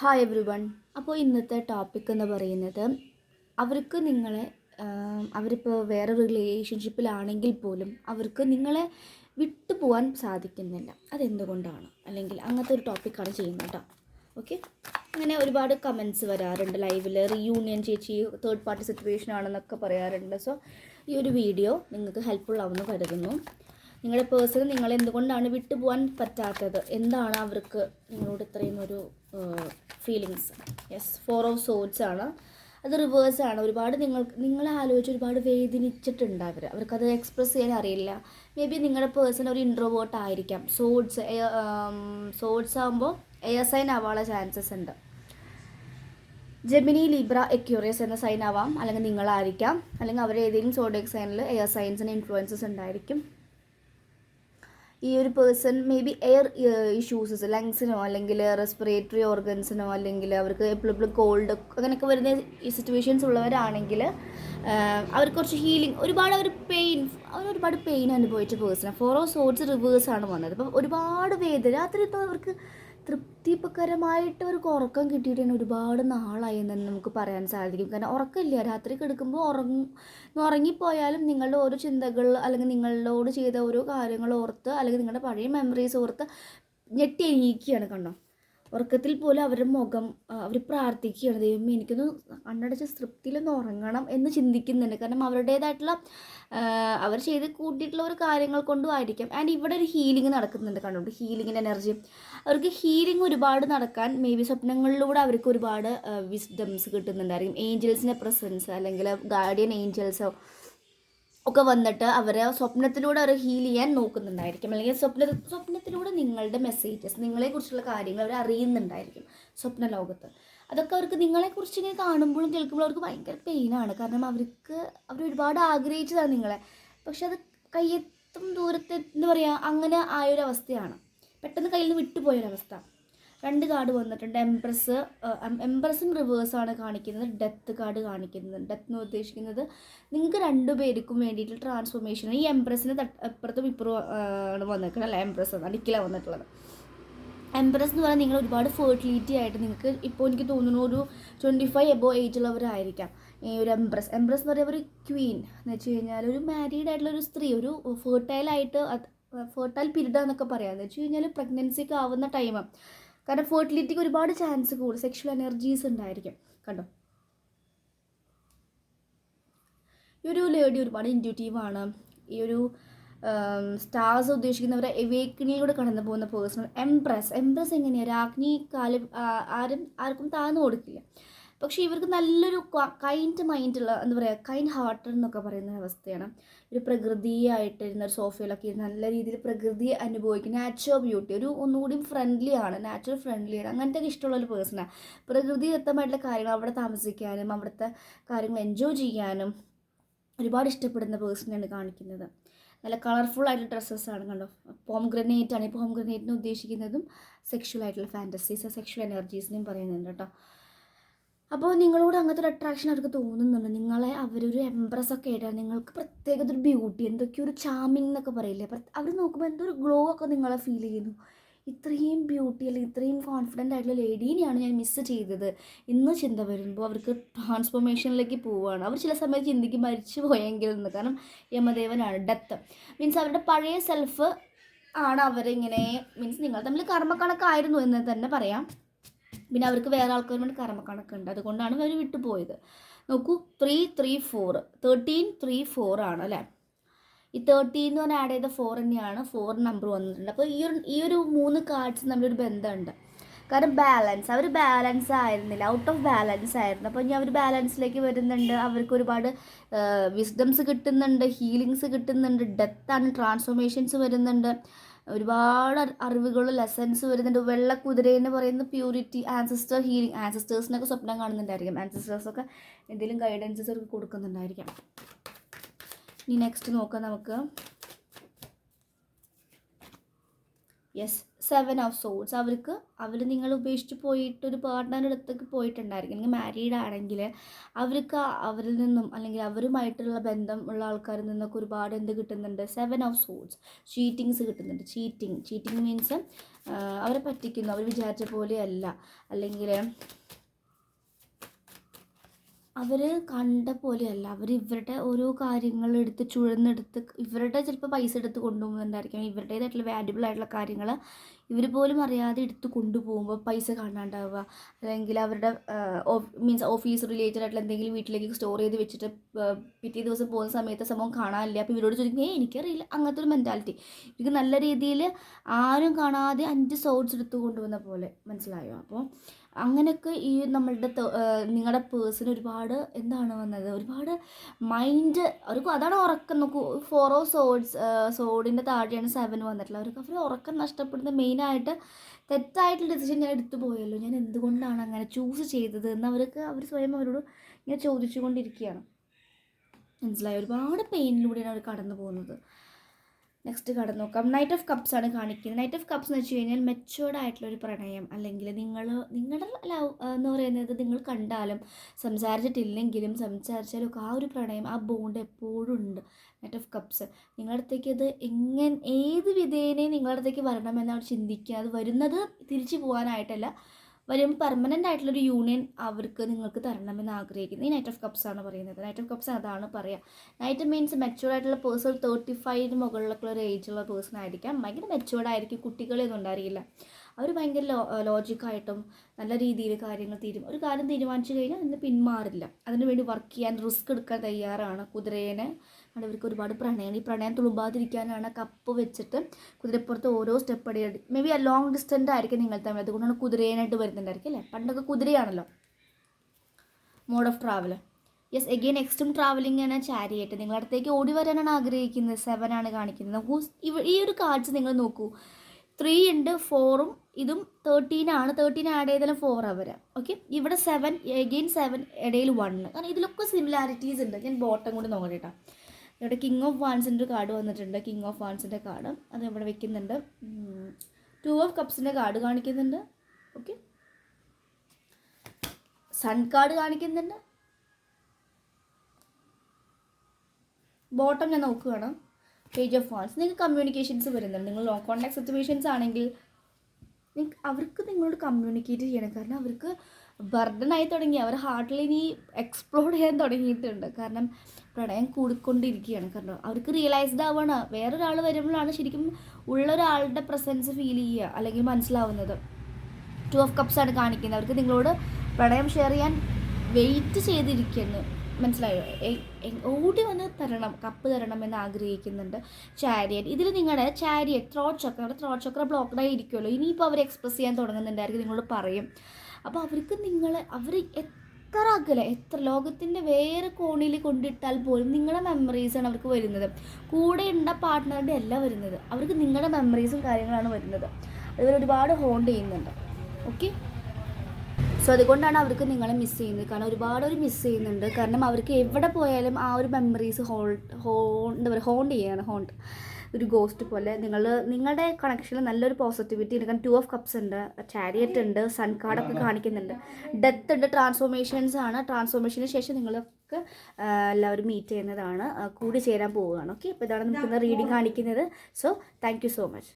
Hi every one അപ്പോൾ ഇന്നത്തെ topic എന്ന് പറയുന്നത് അവർക്ക് നിങ്ങളെ അവരിപ്പോൾ വേറെ റിലേഷൻഷിപ്പിലാണെങ്കിൽ പോലും അവർക്ക് നിങ്ങളെ വിട്ടു പോകാൻ സാധിക്കുന്നില്ല. അതെന്തുകൊണ്ടാണ്? അല്ലെങ്കിൽ അങ്ങനത്തെ ഒരു ടോപ്പിക്കാണ് ചെയ്യുന്നത് കേട്ടോ ഓക്കെ അങ്ങനെ ഒരുപാട് കമൻസ് വരാറുണ്ട്. ലൈവിൽ റീയൂണിയൻ ചേച്ചി തേർഡ് പാർട്ടി സിറ്റുവേഷൻ ആണെന്നൊക്കെ പറയാറുണ്ട്. സോ ഈ ഒരു വീഡിയോ നിങ്ങൾക്ക് ഹെൽപ്ഫുൾ ആവുമെന്ന് കരുതുന്നു. നിങ്ങളുടെ പേഴ്സൺ നിങ്ങൾ എന്തുകൊണ്ടാണ് വിട്ടുപോകാൻ പറ്റാത്തത്? എന്താണ് അവർക്ക് നിങ്ങളോട് ഇത്രയും ഒരു feelings yes four of swords ആണ്. അത് റിവേഴ്സ് ആണ്. ഒരുപാട് നിങ്ങൾ നിങ്ങളെ ആലോചിച്ച് ഒരുപാട് വേദനിച്ചിട്ടുണ്ട് അവർ അവർക്കത് എക്സ്പ്രസ് ചെയ്യാൻ അറിയില്ല. മേ ബി നിങ്ങളുടെ പേഴ്സൺ ഒരു ഇൻട്രോവേർട്ട് ആയിരിക്കാം. സോഡ്സ് സോഡ്സ് ആകുമ്പോൾ എയർ സൈൻ ആവാനുള്ള ചാൻസസ് ഉണ്ട്. ജെമിനി ലിബ്ര എക്യൂറിയസ് എന്ന സൈൻ ആവാം. അല്ലെങ്കിൽ നിങ്ങളായിരിക്കാം. അല്ലെങ്കിൽ അവർ ഏതെങ്കിലും സോഡിക് സൈനിൽ എയർ സൈൻസിന് ഇൻഫ്ലുവൻസസ് ഉണ്ടായിരിക്കും. ഈ ഒരു person may be air issues ലങ്സിനോ അല്ലെങ്കിൽ റെസ്പിറേറ്ററി ഓർഗൻസിനോ അല്ലെങ്കിൽ അവർക്ക് എപ്പോഴും എപ്പോഴും കോൾഡ് അങ്ങനെയൊക്കെ വരുന്ന സിറ്റുവേഷൻസ് ഉള്ളവരാണെങ്കിൽ അവർക്ക് കുറച്ച് ഹീലിംഗ് ഒരുപാട് അവർ പെയിൻ അവർ ഒരുപാട് പെയിൻ അനുഭവിച്ച person four of swords reverse ആണ് വന്നത്. അപ്പം ഒരുപാട് വേദന ഇപ്പോൾ അവർക്ക് തൃപ്തിപകരമായിട്ട് ഒരു ഉറക്കം കിട്ടിയിട്ട് തന്നെ ഒരുപാട് നാളായി എന്ന് നമുക്ക് പറയാൻ സാധിക്കും. കാരണം ഉറക്കമില്ല. രാത്രി കിടക്കുമ്പോൾ ഉറങ്ങും ഉറങ്ങിപ്പോയാലും നിങ്ങളുടെ ഓരോ ചിന്തകൾ അല്ലെങ്കിൽ നിങ്ങളോട് ചെയ്ത ഓരോ കാര്യങ്ങൾ ഓർത്ത് അല്ലെങ്കിൽ നിങ്ങളുടെ പഴയ മെമ്മറീസ് ഓർത്ത് ഞെട്ടി എണീക്കുകയാണ് കണ്ടോ ഉറക്കത്തിൽ പോലും അവരുടെ മുഖം അവർ പ്രാർത്ഥിക്കുകയാണ്. ദൈവം എനിക്കൊന്ന് കണ്ണടച്ച് തൃപ്തിയിലൊന്ന് ഉറങ്ങണം എന്ന് ചിന്തിക്കുന്നുണ്ട്. കാരണം അവരുടേതായിട്ടുള്ള അവർ ചെയ്ത് കൂട്ടിയിട്ടുള്ള ഒരു കാര്യങ്ങൾ കൊണ്ടും ആയിരിക്കാം. ആൻഡ് ഇവിടെ ഒരു ഹീലിംഗ് നടക്കുന്നുണ്ട് കണ്ടുകൊണ്ട് ഹീലിങ്ങിന്റെ എനർജി അവർക്ക് ഹീലിംഗ് ഒരുപാട് നടക്കാൻ മേ ബി സ്വപ്നങ്ങളിലൂടെ അവർക്ക് ഒരുപാട് വിസ്ഡംസ് കിട്ടുന്നുണ്ടായിരിക്കും. ഏഞ്ചൽസിന്റെ പ്രസൻസ് അല്ലെങ്കിൽ ഗാർഡിയൻ ഏഞ്ചൽസോ ഒക്കെ വന്നിട്ട് അവർ സ്വപ്നത്തിലൂടെ അവർ ഹീൽ ചെയ്യാൻ നോക്കുന്നുണ്ടായിരിക്കും. അല്ലെങ്കിൽ സ്വപ്ന സ്വപ്നത്തിലൂടെ നിങ്ങളുടെ മെസ്സേജസ് നിങ്ങളെക്കുറിച്ചുള്ള കാര്യങ്ങൾ അവർ അറിയുന്നുണ്ടായിരിക്കും സ്വപ്ന ലോകത്ത്. അതൊക്കെ അവർക്ക് നിങ്ങളെക്കുറിച്ച് ഇങ്ങനെ കാണുമ്പോഴും കേൾക്കുമ്പോഴും അവർക്ക് ഭയങ്കര പെയിനാണ് കാരണം അവർക്ക് അവർ ഒരുപാട് ആഗ്രഹിച്ചതാണ് നിങ്ങളെ. പക്ഷെ അത് കയ്യെത്തും ദൂരത്തെ എന്താ പറയുക അങ്ങനെ ആയൊരവസ്ഥയാണ്. പെട്ടെന്ന് കയ്യിൽ നിന്ന് വിട്ടുപോയൊരവസ്ഥ. രണ്ട് കാർഡ് വന്നിട്ടുണ്ട്. എംപ്രസ് എംപ്രസും റിവേഴ്സാണ് കാണിക്കുന്നത്. ഡെത്ത് കാർഡ് കാണിക്കുന്നത്. ഡെത്ത് എന്ന് ഉദ്ദേശിക്കുന്നത് നിങ്ങൾക്ക് രണ്ടു പേർക്കും വേണ്ടിയിട്ട് ട്രാൻസ്ഫോർമേഷൻ ഈ എംപ്രസിന് അപ്പുറത്തും ഇപ്പുറവും ആണ് വന്നിരിക്കുന്നത് അല്ല? എംപ്രസ് അടിക്കലാണ് വന്നിട്ടുള്ളത്. എംപ്രസ് എന്ന് പറഞ്ഞാൽ നിങ്ങൾ ഒരുപാട് ഫെർട്ടിലിറ്റി ആയിട്ട് നിങ്ങൾക്ക് ഇപ്പോൾ എനിക്ക് തോന്നുന്നു ഒരു ട്വന്റി ഫൈവ് എബോ ഏജ് ഉള്ളവരായിരിക്കാം ഈ ഒരു എംപ്രസ് എംപ്രസ് എന്ന് പറയുമ്പോൾ ഒരു ക്വീൻ എന്ന് വെച്ച് കഴിഞ്ഞാൽ ഒരു മാരീഡ് ആയിട്ടുള്ള ഒരു സ്ത്രീ ഒരു ഫെർട്ടൈലായിട്ട് ഫെർട്ടൈൽ പീരീഡ് എന്നൊക്കെ പറയാം. എന്ന് വെച്ച് കഴിഞ്ഞാൽ പ്രഗ്നൻസിക്ക് ആവുന്ന ടൈം കാരണം ഫെർട്ടിലിറ്റിക്ക് ഒരുപാട് ചാൻസ് കൂടും. സെക്ഷൽ എനർജീസ് ഉണ്ടായിരിക്കും. കണ്ടോ? ഈ ഒരു ലേഡി ഒരുപാട് ഇന്റ്യൂട്ടീവാണ് ഈ ഒരു സ്റ്റാർസ് ഉദ്ദേശിക്കുന്നവരെ എവേക്കിനിയിലൂടെ കടന്നു പോകുന്ന പേഴ്സണൽ എംപ്രസ് എംപ്രസ് എങ്ങനെയാണ് രാജ്ഞി കാലം ആരും ആർക്കും താഴ്ന്നു കൊടുക്കില്ല. പക്ഷേ ഇവർക്ക് നല്ലൊരു കൈൻഡ് മൈൻഡുള്ള എന്താ പറയുക കൈൻഡ് ഹാർട്ട് എന്നൊക്കെ പറയുന്ന അവസ്ഥയാണ്. ഒരു പ്രകൃതിയായിട്ട് ഇരുന്ന ഒരു സോഫയിലൊക്കെ ഇരുന്ന് നല്ല രീതിയിൽ പ്രകൃതിയെ അനുഭവിക്കും നാച്ചുറൽ ബ്യൂട്ടി ഒരു ഒന്നുകൂടി ഫ്രണ്ട്ലി ആണ് നാച്ചുറൽ ഫ്രണ്ട്ലി ആണ്. അങ്ങനത്തെ ഇഷ്ടമുള്ള ഒരു പേഴ്സണാണ് പ്രകൃതിദത്തമായിട്ടുള്ള കാര്യങ്ങൾ അവിടെ താമസിക്കാനും അവിടുത്തെ കാര്യങ്ങൾ എൻജോയ് ചെയ്യാനും ഒരുപാട് ഇഷ്ടപ്പെടുന്ന പേഴ്സണാണ് കാണിക്കുന്നത്. നല്ല കളർഫുൾ ആയിട്ടുള്ള ഡ്രസ്സസ്സാണ് കണ്ടോ. പോം ഗ്രനേറ്റ് ആണ്. ഈ പോം ഗ്രനേറ്റിനെ ഉദ്ദേശിക്കുന്നതും സെക്ഷൽ ആയിട്ടുള്ള ഫാന്റസീസ് സെക്ഷൽ എനർജീസിനെയും പറയുന്നുണ്ട് കേട്ടോ. അപ്പോൾ നിങ്ങളോട് അങ്ങനത്തെ ഒരു അട്രാക്ഷൻ അവർക്ക് തോന്നുന്നുണ്ട്? നിങ്ങളെ അവരൊരു എംപ്രസ് ഒക്കെ ആയിട്ടാണ് നിങ്ങൾക്ക് പ്രത്യേകത ഒരു ബ്യൂട്ടി എന്തൊക്കെയോ ഒരു ചാമിങ് എന്നൊക്കെ പറയില്ലേ? അവർ നോക്കുമ്പോൾ എന്തോ ഒരു ഗ്ലോ ഒക്കെ നിങ്ങളെ ഫീൽ ചെയ്യുന്നു. ഇത്രയും ബ്യൂട്ടി അല്ലെങ്കിൽ ഇത്രയും കോൺഫിഡന്റ് ആയിട്ടുള്ള ലേഡീനെയാണ് ഞാൻ മിസ്സ് ചെയ്തത്. ഇന്ന് ചിന്ത വരുമ്പോൾ അവർക്ക് ട്രാൻസ്ഫോർമേഷനിലേക്ക് പോവുകയാണ് അവർ ചില സമയത്ത് ചിന്തിക്കും മരിച്ചു പോയെങ്കിൽ എന്ന്. കാരണം യമദേവനാണ് ഡെത്ത് മീൻസ് അവരുടെ പഴയ സെൽഫ് ആണ് അവരിങ്ങനെ മീൻസ് നിങ്ങൾ തമ്മിൽ കർമ്മക്കണക്കായിരുന്നു എന്ന് തന്നെ പറയാം. പിന്നെ അവർക്ക് വേറെ ആൾക്കാരുമായിട്ട് കർമ്മക്കണക്കുണ്ട് അതുകൊണ്ടാണ് അവർ വിട്ടുപോയത് നോക്കൂ three three four thirteen three four ആണ് അല്ലേ? ഈ തേർട്ടീൻ എന്ന് പറഞ്ഞാൽ ആഡ് ചെയ്ത ഫോർ തന്നെയാണ്. ഫോർ നമ്പർ വന്നിട്ടുണ്ട്. അപ്പോൾ ഈ ഒരു ഈ ഒരു മൂന്ന് കാർഡ്സ് തമ്മിലൊരു ബന്ധമുണ്ട്. കാരണം ബാലൻസ് അവർ ബാലൻസ് ആയിരുന്നില്ല. ഔട്ട് ഓഫ് ബാലൻസ് ആയിരുന്നു. അപ്പോൾ ഇനി അവർ ബാലൻസിലേക്ക് വരുന്നുണ്ട്. അവർക്ക് ഒരുപാട് വിസ്ഡംസ് കിട്ടുന്നുണ്ട്. ഹീലിങ്സ് കിട്ടുന്നുണ്ട്. ഡെത്താണ് ട്രാൻസ്ഫോർമേഷൻസ് വരുന്നുണ്ട്. ഒരുപാട് അറി- അറിവുകൾ ലെസൺസ് വരുന്നുണ്ട്. വെള്ളക്കുതിര എന്ന് പറയുന്ന പ്യൂരിറ്റി ആൻസിസ്റ്റർ ഹീലിംഗ് ആൻസിസ്റ്റേഴ്സിനൊക്കെ സ്വപ്നം കാണുന്നുണ്ടായിരിക്കും. ആൻസിസ്റ്റേഴ്സൊക്കെ എന്തെങ്കിലും ഗൈഡൻസസ് അവർക്ക് കൊടുക്കുന്നുണ്ടായിരിക്കാം. ഇനി നെക്സ്റ്റ് നോക്കാം നമുക്ക്. യെസ് സെവൻ ഓഫ് സോൾസ് അവർക്ക് അവർ നിങ്ങൾ ഉപേക്ഷിച്ച് പോയിട്ട് ഒരു പാർട്ട്ണറിന്റെ അടുത്തേക്ക് പോയിട്ടുണ്ടായിരിക്കും. അല്ലെങ്കിൽ മാരീഡ് ആണെങ്കിൽ അവർക്ക് അവരിൽ നിന്നും അല്ലെങ്കിൽ അവരുമായിട്ടുള്ള ബന്ധം ഉള്ള ആൾക്കാരിൽ നിന്നൊക്കെ ഒരുപാട് എന്ത് കിട്ടുന്നുണ്ട്? സെവൻ ഓഫ് സോൾസ് ചീറ്റിങ്സ് കിട്ടുന്നുണ്ട്. ചീറ്റിങ് ചീറ്റിങ് മീൻസ് അവരെ പറ്റിക്കുന്നു. അവർ വിചാരിച്ച പോലെയല്ല അല്ലെങ്കിൽ അവർ കണ്ട പോലെയല്ല. അവർ ഇവരുടെ ഓരോ കാര്യങ്ങൾ എടുത്ത് ചുഴന്നെടുത്ത് ഇവരുടെ ചിലപ്പോൾ പൈസ എടുത്ത് കൊണ്ടുപോകുന്നുണ്ടായിരിക്കും ഇവരുടേതായിട്ടുള്ള വാല്യുബിൾ ആയിട്ടുള്ള കാര്യങ്ങൾ ഇവർ പോലും അറിയാതെ എടുത്ത് കൊണ്ടുപോകുമ്പോൾ പൈസ കാണാണ്ടാവുക. അല്ലെങ്കിൽ അവരുടെ മീൻസ് ഓഫീസ് റിലേറ്റഡ് ആയിട്ടുള്ള എന്തെങ്കിലും വീട്ടിലേക്ക് സ്റ്റോർ ചെയ്ത് വെച്ചിട്ട് പിറ്റേ ദിവസം പോകുന്ന സമയത്ത് സംഭവം കാണാനില്ല. അപ്പോൾ ഇവരോട് ചോദിക്കും ഏ എനിക്കറിയില്ല. അങ്ങനത്തെ ഒരു മെന്റാലിറ്റി ഇവർക്ക് നല്ല രീതിയിൽ ആരും കാണാതെ അഞ്ച് സോഡ്സ് എടുത്ത് കൊണ്ടുവന്ന പോലെ മനസ്സിലായോ? അപ്പോൾ അങ്ങനെയൊക്കെ ഈ നമ്മളുടെ നിങ്ങളുടെ പേഴ്സൺ ഒരുപാട് എന്താണ് വന്നത്? ഒരുപാട് മൈൻഡ് അവർക്ക് അതാണ് ഉറക്കം. നോക്കൂ ഫോർ ഓഫ് സോഡ്സ് സോഡിന്റെ താഴെയാണ് സെവൻ വന്നിട്ടുള്ളത്. അവർക്ക് അവർ ഉറക്കം നഷ്ടപ്പെടുന്ന മെയിനായിട്ട് തെറ്റായിട്ടുള്ള ഡിസിഷൻ ഞാൻ എടുത്തു പോയല്ലോ. ഞാൻ എന്തുകൊണ്ടാണ് അങ്ങനെ ചൂസ് ചെയ്തത് എന്ന് അവർക്ക് അവർ സ്വയം അവരോട് ഞാൻ ചോദിച്ചുകൊണ്ടിരിക്കുകയാണ്. മനസ്സിലായി? ഒരുപാട് പെയിനിലൂടെയാണ് അവർ കടന്നു പോകുന്നത് നെക്സ്റ്റ് കടന്നു നോക്കാം നൈറ്റ് ഓഫ് കപ്സ് ആണ് കാണിക്കുന്നത്. നൈറ്റ് ഓഫ് കപ്സ് എന്ന് വെച്ച് കഴിഞ്ഞാൽ മെച്ചുവേർഡ് ആയിട്ടുള്ള ഒരു പ്രണയം. അല്ലെങ്കിൽ നിങ്ങൾ നിങ്ങളുടെ ലവ് എന്ന് പറയുന്നത് നിങ്ങൾ കണ്ടാലും സംസാരിച്ചിട്ടില്ലെങ്കിലും സംസാരിച്ചാലും ആ ഒരു പ്രണയം ആ ബോണ്ട് എപ്പോഴും ഉണ്ട്. നൈറ്റ് ഓഫ് കപ്സ് നിങ്ങളുടെ അടുത്തേക്ക് അത് എങ്ങനെ ഏത് വിധേനയും നിങ്ങളുടെ അടുത്തേക്ക് അവർ ചിന്തിക്കുക. അത് വരുന്നത് തിരിച്ചു പോകാനായിട്ടല്ല. വരും പെർമനന്റ് ആയിട്ടുള്ളൊരു യൂണിയൻ അവർക്ക് നിങ്ങൾക്ക് തരണമെന്ന് ആഗ്രഹിക്കുന്നത് ഈ നൈറ്റ് ഓഫ് കപ്സ് ആണ് പറയുന്നത്. നൈറ്റ് ഓഫ് കപ്സ് അതാണ് പറയുക നൈറ്റ് മീൻസ് മെച്ചുവേർഡ് ആയിട്ടുള്ള പേഴ്സൺ തേർട്ടി ഫൈവിന് മുകളിലൊക്കെ ഒരു ഏജുള്ള പേഴ്സൺ ആയിരിക്കാം. ഭയങ്കര മെച്ചുവേർഡ് ആയിരിക്കും. കുട്ടികളെയൊന്നും ഉണ്ടായിരിക്കില്ല. അവർ ഭയങ്കര ലോ ലോജിക്കായിട്ടും നല്ല രീതിയിൽ കാര്യങ്ങൾ തീരും. ഒരു കാര്യം തീരുമാനിച്ചു കഴിഞ്ഞാൽ അതിന് പിന്മാറില്ല. അതിനു വേണ്ടി വർക്ക് ചെയ്യാൻ റിസ്ക് എടുക്കാൻ തയ്യാറാണ് കുതിരേനെ. ആണ് ഇവർക്ക് ഒരുപാട് പ്രണയം ഈ പ്രണയം തുളുമ്പാതിരിക്കാനാണ് കപ്പ് വെച്ചിട്ട് കുതിരപ്പുറത്ത് ഓരോ സ്റ്റെപ്പ് അടി മേ ബി ലോങ് ഡിസ്റ്റന്റ് ആയിരിക്കും നിങ്ങൾ തമ്മിൽ. അതുകൊണ്ടാണ് കുതിരേനായിട്ട് വരുന്നുണ്ടായിരിക്കും അല്ലേ? പണ്ടൊക്കെ കുതിരയാണല്ലോ. Mode of travel yes again നെക്സ്റ്റും travelling ആണ് ചാരിയേറ്റ് നിങ്ങൾ അടുത്തേക്ക് ഓടി വരാനാണ് ആഗ്രഹിക്കുന്നത്. സെവൻ ആണ് കാണിക്കുന്നത്. ഇവ ഈ ഒരു കാർഡ്സ് നിങ്ങൾ നോക്കൂ. ത്രീ ഉണ്ട് ഫോറും ഇതും തേർട്ടീൻ ആണ്. തേർട്ടീൻ ആഡ് ചെയ്താലും ഫോർ അവർ ഓക്കെ ഇവിടെ സെവൻ എഗെയിൻ സെവൻ ഇടയിൽ വൺ കാരണം ഇതിലൊക്കെ സിമിലാരിറ്റീസ് ഉണ്ട്. ഞാൻ ബോട്ടം കൂടി നോക്കട്ടെ കേട്ടോ ഇവിടെ കിങ് ഓഫ് വാൻസിന്റെ ഒരു കാർഡ് വന്നിട്ടുണ്ട്. കിങ് ഓഫ് വാൻസിന്റെ കാർഡ്. അത് ഇവിടെ വെക്കുന്നുണ്ട്. ടു ഓഫ് കപ്സിന്റെ കാർഡ് കാണിക്കുന്നുണ്ട്. ഓക്കെ സൺ കാർഡ് കാണിക്കുന്നുണ്ട്. ബോട്ടം ഞാൻ നോക്കുകയാണ്. പേജ് ഓഫ് വാൺസ് നിങ്ങൾക്ക് കമ്മ്യൂണിക്കേഷൻസ് വരുന്നുണ്ട്. നിങ്ങൾ ലോ കോൺടാക്ട് സിറ്റുവേഷൻസ് ആണെങ്കിൽ നിങ്ങൾക്ക് അവർക്ക് നിങ്ങളോട് കമ്മ്യൂണിക്കേറ്റ് ചെയ്യണം. കാരണം അവർക്ക് ബർഡൻ ആയി തുടങ്ങി. അവർ ഹാർട്ടിൽ ഇനി എക്സ്പ്ലോർ ചെയ്യാൻ തുടങ്ങിയിട്ടുണ്ട്. കാരണം പ്രണയം കൂടിക്കൊണ്ടിരിക്കുകയാണ്. കാരണം അവർക്ക് റിയലൈസ്ഡ് ആവുകയാണ് വേറൊരാൾ വരുമ്പോഴാണ് ശരിക്കും ഉള്ള ഒരാളുടെ പ്രസൻസ് ഫീൽ ചെയ്യുക അല്ലെങ്കിൽ മനസ്സിലാവുന്നത്. ടു ഓഫ് കപ്സ് ആണ് കാണിക്കുന്നത്. അവർക്ക് നിങ്ങളോട് പ്രണയം ഷെയർ ചെയ്യാൻ വെയിറ്റ് ചെയ്തിരിക്കുന്നു. മനസ്സിലായോ? ഓടി വന്ന് തരണം കപ്പ് തരണം എന്ന് ആഗ്രഹിക്കുന്നുണ്ട് ചാരിയറ്റ് ഇതിൽ നിങ്ങളുടെ ചാരിയറ്റ് ത്രോട്ട് ചക്ര നിങ്ങളുടെ ത്രോട്ട് ചക്ര ബ്ലോക്ക്ഡ് ആയി ഇരിക്കുമല്ലോ ഇനിയിപ്പോൾ അവർ എക്സ്പ്രസ് ചെയ്യാൻ തുടങ്ങുന്നുണ്ടായിരിക്കും. നിങ്ങളോട് പറയും. അപ്പോൾ അവർക്ക് നിങ്ങളെ അവർ എത്ര എത്ര ലോകത്തിന്റെ വേറെ കോണിൽ കൊണ്ടിട്ടാൽ പോലും നിങ്ങളുടെ മെമ്മറീസാണ് അവർക്ക് വരുന്നത്. കൂടെ ഉണ്ട പാർട്ട്ണറുടെ അല്ല വരുന്നത്. അവർക്ക് നിങ്ങളുടെ മെമ്മറീസും കാര്യങ്ങളാണ് വരുന്നത്. അതുപോലെ ഒരുപാട് ഹോണ്ട് ചെയ്യുന്നുണ്ട്. ഓക്കെ സോ അതുകൊണ്ടാണ് അവർക്ക് നിങ്ങളെ മിസ് ചെയ്യുന്നത്. കാരണം ഒരുപാട് അവർ മിസ് ചെയ്യുന്നുണ്ട്. കാരണം അവർക്ക് എവിടെ പോയാലും ആ ഒരു മെമ്മറീസ് ഹോൾ ഹോ എന്താ പറയുക ഹോണ്ട് ചെയ്യാണ് ഹോണ്ട് ഒരു ഗോസ്റ്റ് പോലെ. നിങ്ങൾ നിങ്ങളുടെ കണക്ഷനിൽ നല്ലൊരു പോസിറ്റിവിറ്റി ഉണ്ട്. കാരണം ടു ഓഫ് കപ്സ് ഉണ്ട്. ചാരിയറ്റ് ഉണ്ട് സൺ കാർഡൊക്കെ കാണിക്കുന്നുണ്ട്. ഡെത്ത് ഉണ്ട് ട്രാൻസ്ഫോർമേഷൻസ് ആണ്. ട്രാൻസ്ഫോർമേഷന് ശേഷം നിങ്ങളൊക്കെ എല്ലാവരും മീറ്റ് ചെയ്യുന്നതാണ്. കൂടി ചേരാൻ പോവുകയാണ്. ഓക്കെ അപ്പോൾ ഇതാണ് നമുക്ക് റീഡിങ് കാണിക്കുന്നത്. So thank you so much